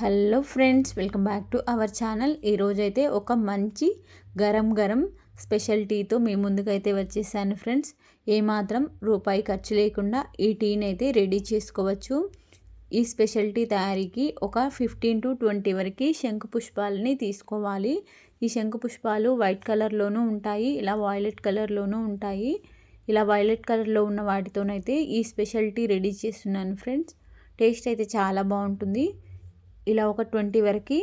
Hello friends welcome back to our channel. ఈరోజైతే ఒక మంచి గరం గరం స్పెషల్ టీతో మీ ముందుకైతే వచ్చేసాను ఫ్రెండ్స్. ఏమాత్రం రూపాయి ఖర్చు లేకుండా ఈ టీని అయితే రెడీ చేసుకోవచ్చు. ఈ స్పెషల్ టీ తయారీకి ఒక ఫిఫ్టీన్ టు ట్వంటీ వరకు శంకు పుష్పాలని తీసుకోవాలి. ఈ శంకు పుష్పాలు వైట్ కలర్లోనూ ఉంటాయి ఇలా వాయిలెట్ కలర్లోనూ ఉంటాయి. ఇలా వైలెట్ కలర్లో ఉన్న వాటితోనైతే ఈ స్పెషల్ టీ రెడీ చేస్తున్నాను ఫ్రెండ్స్. టేస్ట్ అయితే చాలా బాగుంటుంది. ఇలా ఒక ట్వంటీ వరకు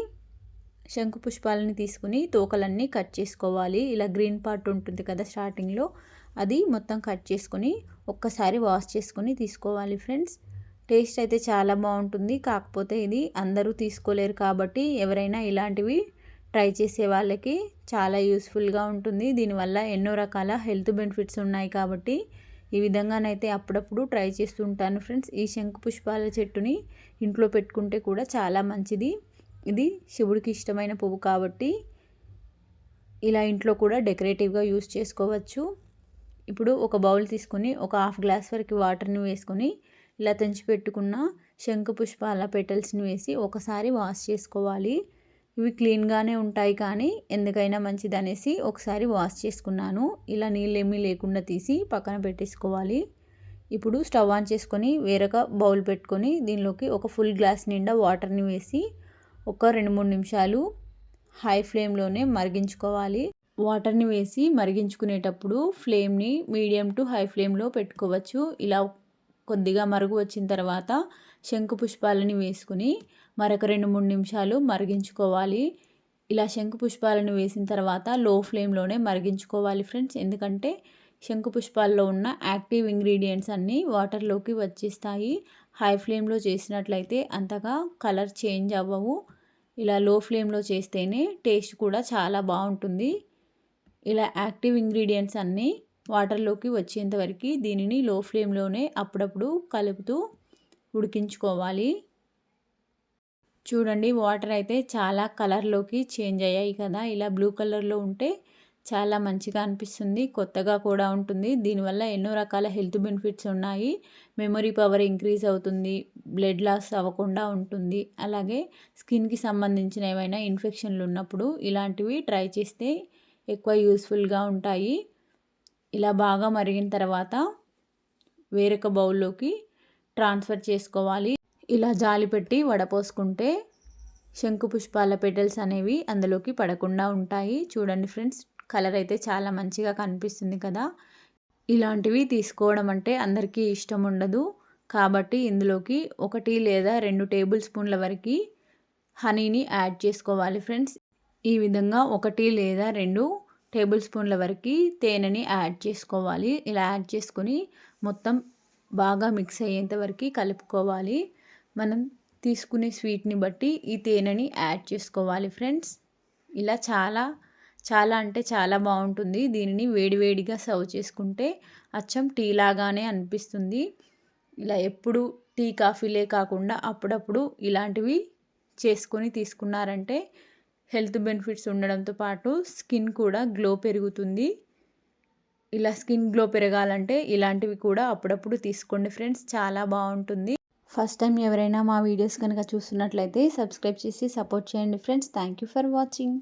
శంకు పుష్పాలని తీసుకుని తోకలన్నీ కట్ చేసుకోవాలి. ఇలా గ్రీన్ పార్ట్ ఉంటుంది కదా స్టార్టింగ్లో అది మొత్తం కట్ చేసుకొని ఒక్కసారి వాష్ చేసుకొని తీసుకోవాలి ఫ్రెండ్స్. టేస్ట్ అయితే చాలా బాగుంటుంది. కాకపోతే ఇది అందరూ తీసుకోలేరు కాబట్టి ఎవరైనా ఇలాంటివి ట్రై చేసే వాళ్ళకి చాలా యూస్ఫుల్గా ఉంటుంది. దీనివల్ల ఎన్నో రకాల హెల్త్ బెనిఫిట్స్ ఉన్నాయి కాబట్టి ఈ విధంగానైతే అప్పుడప్పుడు ట్రై చేస్తుంటాను ఫ్రెండ్స్. ఈ శంకు పుష్పాల చెట్టుని ఇంట్లో పెట్టుకుంటే కూడా చాలా మంచిది. ఇది శివుడికి ఇష్టమైన పువ్వు కాబట్టి ఇలా ఇంట్లో కూడా డెకరేటివ్గా యూస్ చేసుకోవచ్చు. ఇప్పుడు ఒక బౌల్ తీసుకొని ఒక హాఫ్ గ్లాస్ వరకు వాటర్ని వేసుకొని ఇలా తెంచి పెట్టుకున్న శంకు పుష్పాల పెటల్స్ని వేసి ఒకసారి వాష్ చేసుకోవాలి. ఇవి క్లీన్గానే ఉంటాయి కానీ ఎందుకైనా మంచిది అనేసి ఒకసారి వాష్ చేసుకున్నాను. ఇలా నీళ్ళు లేకుండా తీసి పక్కన పెట్టేసుకోవాలి. ఇప్పుడు స్టవ్ ఆన్ చేసుకొని వేరొక బౌల్ పెట్టుకొని దీనిలోకి ఒక ఫుల్ గ్లాస్ నిండా వాటర్ని వేసి ఒక రెండు మూడు నిమిషాలు హై ఫ్లేమ్లోనే మరిగించుకోవాలి. వాటర్ని వేసి మరిగించుకునేటప్పుడు ఫ్లేమ్ని మీడియం టు హై ఫ్లేమ్లో పెట్టుకోవచ్చు. ఇలా కొద్దిగా మరుగు వచ్చిన తర్వాత శంకు పుష్పాలని వేసుకుని మరొక రెండు మూడు నిమిషాలు మరిగించుకోవాలి. ఇలా శంకు పుష్పాలను వేసిన తర్వాత లో ఫ్లేమ్లోనే మరిగించుకోవాలి ఫ్రెండ్స్. ఎందుకంటే శంకు పుష్పాల్లో ఉన్న యాక్టివ్ ఇంగ్రీడియంట్స్ అన్నీ వాటర్లోకి వచ్చేస్తాయి. హై ఫ్లేమ్లో చేసినట్లయితే అంతగా కలర్ చేంజ్ అవ్వవు. ఇలా లో ఫ్లేమ్లో చేస్తేనే టేస్ట్ కూడా చాలా బాగుంటుంది. ఇలా యాక్టివ్ ఇంగ్రీడియంట్స్ అన్నీ వాటర్లోకి వచ్చేంతవరకు దీనిని లో ఫ్లేమ్లోనే అప్పుడప్పుడు కలుపుతూ ఉడికించుకోవాలి. చూడండి వాటర్ అయితే చాలా కలర్లోకి చేంజ్ అయ్యాయి కదా. ఇలా బ్లూ కలర్లో ఉంటే చాలా మంచిగా అనిపిస్తుంది కొత్తగా కూడా ఉంటుంది. దీనివల్ల ఎన్నో రకాల హెల్త్ బెనిఫిట్స్ ఉన్నాయి. మెమొరీ పవర్ ఇంక్రీజ్ అవుతుంది బ్లడ్ లాస్ అవ్వకుండా ఉంటుంది. అలాగే స్కిన్కి సంబంధించిన ఏమైనా ఇన్ఫెక్షన్లు ఉన్నప్పుడు ఇలాంటివి ట్రై చేస్తే ఎక్కువ యూస్ఫుల్గా ఉంటాయి. ఇలా బాగా మరిగిన తర్వాత వేరొక బౌల్లోకి ట్రాన్స్ఫర్ చేసుకోవాలి. ఇలా జాలి పెట్టి వడపోసుకుంటే శంకు పుష్పాల పెటల్స్ అనేవి అందులోకి పడకుండా ఉంటాయి. చూడండి ఫ్రెండ్స్ కలర్ అయితే చాలా మంచిగా కనిపిస్తుంది కదా. ఇలాంటివి తీసుకోవడం అంటే అందరికీ ఇష్టం ఉండదు. కాబట్టి ఇందులోకి ఒకటి లేదా రెండు టేబుల్ స్పూన్ల వరకు హనీని యాడ్ చేసుకోవాలి ఫ్రెండ్స్. ఈ విధంగా ఒకటి లేదా రెండు టేబుల్ స్పూన్ల వరకు తేనెని యాడ్ చేసుకోవాలి. ఇలా యాడ్ చేసుకొని మొత్తం బాగా మిక్స్ అయ్యేంత వరకు కలుపుకోవాలి. మనం తీసుకునే స్వీట్ని బట్టి ఈ తేనెని యాడ్ చేసుకోవాలి ఫ్రెండ్స్. ఇలా చాలా చాలా అంటే చాలా బాగుంటుంది. దీనిని వేడివేడిగా సర్వ్ చేసుకుంటే అచ్చం టీ లాగానే అనిపిస్తుంది. ఇలా ఎప్పుడు టీ కాఫీలే కాకుండా అప్పుడప్పుడు ఇలాంటివి చేసుకొని తీసుకున్నారంటే హెల్త్ బెనిఫిట్స్ ఉండడంతో పాటు స్కిన్ కూడా గ్లో పెరుగుతుంది. ఇలా స్కిన్ గ్లో పెరగాలంటే ఇలాంటివి కూడా అప్పుడప్పుడు తీసుకోండి ఫ్రెండ్స్ చాలా బాగుంటుంది. ఫస్ట్ టైం ఎవరైనా మా వీడియోస్ కనుక చూస్తున్నట్లయితే సబ్స్క్రైబ్ చేసి సపోర్ట్ చేయండి friends. Thank you for watching.